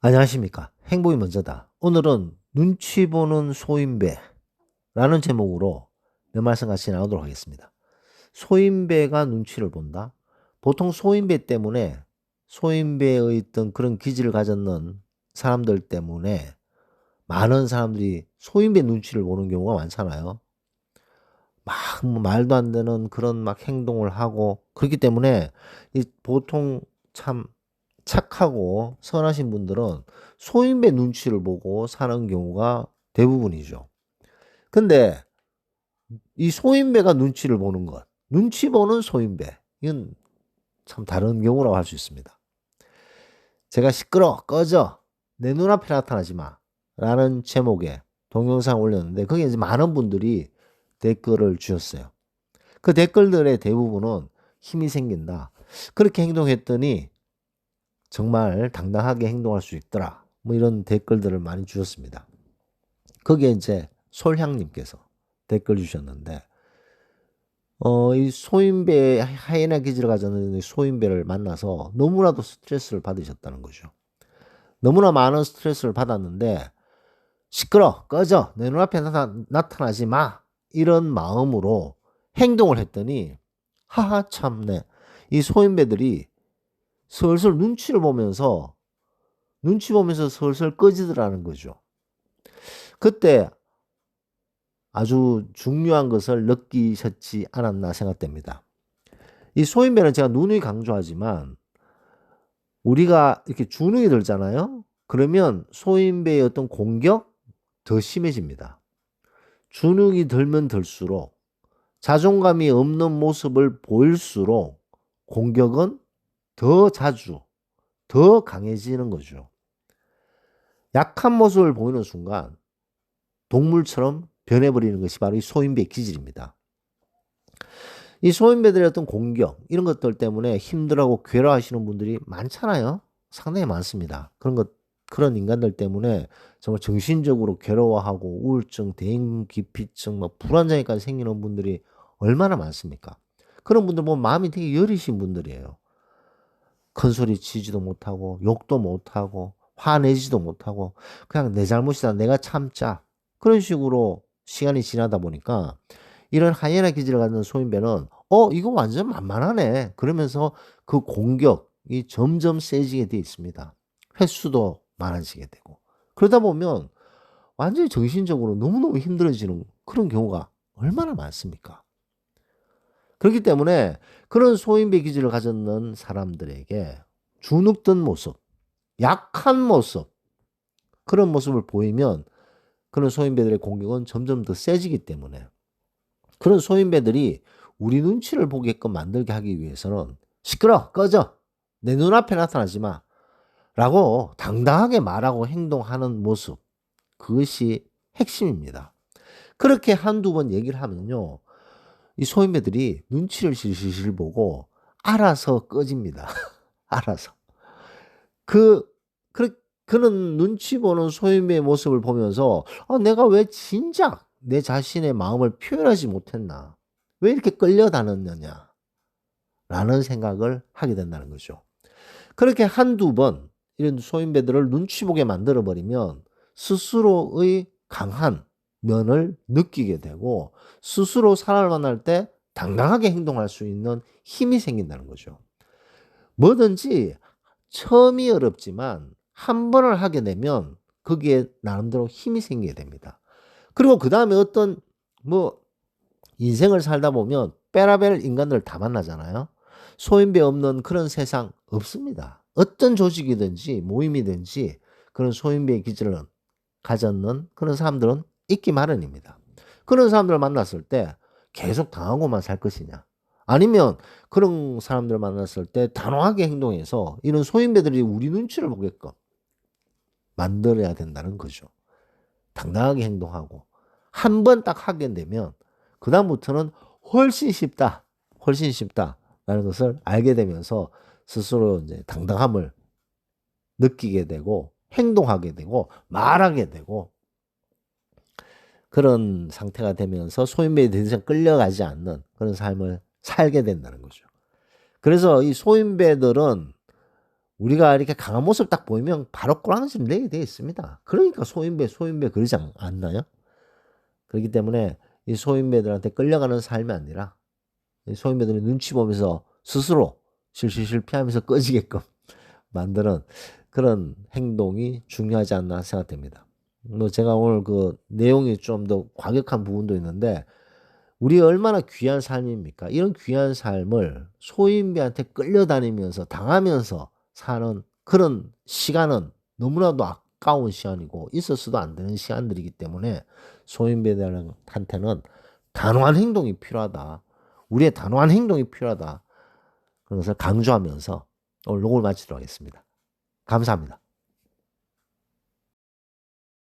안녕하십니까. 행복이 먼저다. 오늘은 눈치 보는 소인배라는 제목으로 몇 말씀 같이 나누도록 하겠습니다. 소인배가 눈치를 본다? 보통 소인배 때문에 소인배의 있던 그런 기질을 가졌는 사람들 때문에 많은 사람들이 소인배 눈치를 보는 경우가 많잖아요. 막 뭐 말도 안 되는 그런 막 행동을 하고 그렇기 때문에 이 보통 참 착하고 선하신 분들은 소인배 눈치를 보고 사는 경우가 대부분이죠. 근데 이 소인배가 눈치를 보는 것, 눈치 보는 소인배, 이건 참 다른 경우라고 할 수 있습니다. 제가 시끄러, 꺼져, 내 눈앞에 나타나지 마. 라는 제목의 동영상 올렸는데, 거기에 이제 많은 분들이 댓글을 주셨어요. 그 댓글들의 대부분은 힘이 생긴다. 그렇게 행동했더니 정말 당당하게 행동할 수 있더라. 뭐 이런 댓글들을 많이 주셨습니다. 거기에 이제 솔향님께서 댓글 주셨는데, 어, 이 소인배, 하이에나 기질을 가졌는 소인배를 만나서 너무나도 스트레스를 받으셨다는 거죠. 너무나 많은 스트레스를 받았는데, 시끄러, 꺼져, 내 눈앞에 나타, 나타나지 마. 이런 마음으로 행동을 했더니, 하하, 참네. 이 소인배들이 슬슬 눈치를 보면서 눈치 보면서 슬슬 꺼지더라는 거죠. 그때 아주 중요한 것을 느끼셨지 않았나 생각됩니다. 이 소인배는 제가 누누이 강조하지만 우리가 이렇게 주눅이 들잖아요. 그러면 소인배의 어떤 공격 더 심해집니다. 주눅이 들면 들수록 자존감이 없는 모습을 보일수록 공격은 더 자주, 더 강해지는 거죠. 약한 모습을 보이는 순간 동물처럼 변해버리는 것이 바로 이 소인배 기질입니다. 이 소인배들의 어떤 공격, 이런 것들 때문에 힘들어하고 괴로워하시는 분들이 많잖아요. 상당히 많습니다. 그런 것, 그런 인간들 때문에 정말 정신적으로 괴로워하고 우울증, 대인기피증, 뭐 불안장애까지 생기는 분들이 얼마나 많습니까? 그런 분들 보면 마음이 되게 여리신 분들이에요. 큰 소리 치지도 못하고 욕도 못하고 화내지도 못하고 그냥 내 잘못이다 내가 참자. 그런 식으로 시간이 지나다 보니까 이런 하이에나 기질을 갖는 소인배는 어 이거 완전 만만하네. 그러면서 그 공격이 점점 세지게 돼 있습니다. 횟수도 많아지게 되고. 그러다 보면 완전히 정신적으로 너무너무 힘들어지는 그런 경우가 얼마나 많습니까 그렇기 때문에 그런 소인배 기질을 가졌는 사람들에게 주눅든 모습, 약한 모습, 그런 모습을 보이면 그런 소인배들의 공격은 점점 더 세지기 때문에 그런 소인배들이 우리 눈치를 보게끔 만들게 하기 위해서는 시끄러, 꺼져, 내 눈앞에 나타나지 마. 라고 당당하게 말하고 행동하는 모습. 그것이 핵심입니다. 그렇게 한두 번 얘기를 하면요. 이 소인배들이 눈치를 실실실 보고 알아서 꺼집니다. 알아서. 그, 그, 그는 눈치 보는 소인배의 모습을 보면서, 아, 내가 왜 진작 내 자신의 마음을 표현하지 못했나? 왜 이렇게 끌려다녔느냐? 라는 생각을 하게 된다는 거죠. 그렇게 한두 번 이런 소인배들을 눈치 보게 만들어버리면 스스로의 강한 면을 느끼게 되고 스스로 사람을 만날 때 당당하게 행동할 수 있는 힘이 생긴다는 거죠. 뭐든지 처음이 어렵지만 한 번을 하게 되면 거기에 나름대로 힘이 생기게 됩니다. 그리고 그 다음에 어떤 뭐 인생을 살다 보면 빼라벨 인간들 다 만나잖아요. 소인배 없는 그런 세상 없습니다. 어떤 조직이든지 모임이든지 그런 소인배의 기질을 가졌는 그런 사람들은 있기 마련입니다. 그런 사람들을 만났을 때 계속 당하고만 살 것이냐? 아니면 그런 사람들을 만났을 때 단호하게 행동해서 이런 소인배들이 우리 눈치를 보게끔 만들어야 된다는 거죠. 당당하게 행동하고 한 번 딱 하게 되면 그다음부터는 훨씬 쉽다. 훨씬 쉽다라는 것을 알게 되면서 스스로 이제 당당함을 느끼게 되고 행동하게 되고 말하게 되고 그런 상태가 되면서 소인배에 더 이상 끌려가지 않는 그런 삶을 살게 된다는 거죠. 그래서 이 소인배들은 우리가 이렇게 강한 모습 딱 보이면 바로 꼬랑지를 내게 되어 있습니다. 그러니까 소인배, 소인배 그러지 않- 않나요? 그렇기 때문에 이 소인배들한테 끌려가는 삶이 아니라 이 소인배들이 눈치 보면서 스스로 실실실 피하면서 꺼지게끔 만드는 그런 행동이 중요하지 않나 생각됩니다. 뭐 제가 오늘 그 내용이 좀 더 과격한 부분도 있는데 우리 얼마나 귀한 삶입니까? 이런 귀한 삶을 소인배한테 끌려다니면서 당하면서 사는 그런 시간은 너무나도 아까운 시간이고 있어서도 안 되는 시간들이기 때문에 소인배들한테는 단호한 행동이 필요하다. 우리의 단호한 행동이 필요하다. 그런 것을 강조하면서 오늘 녹음을 마치도록 하겠습니다. 감사합니다.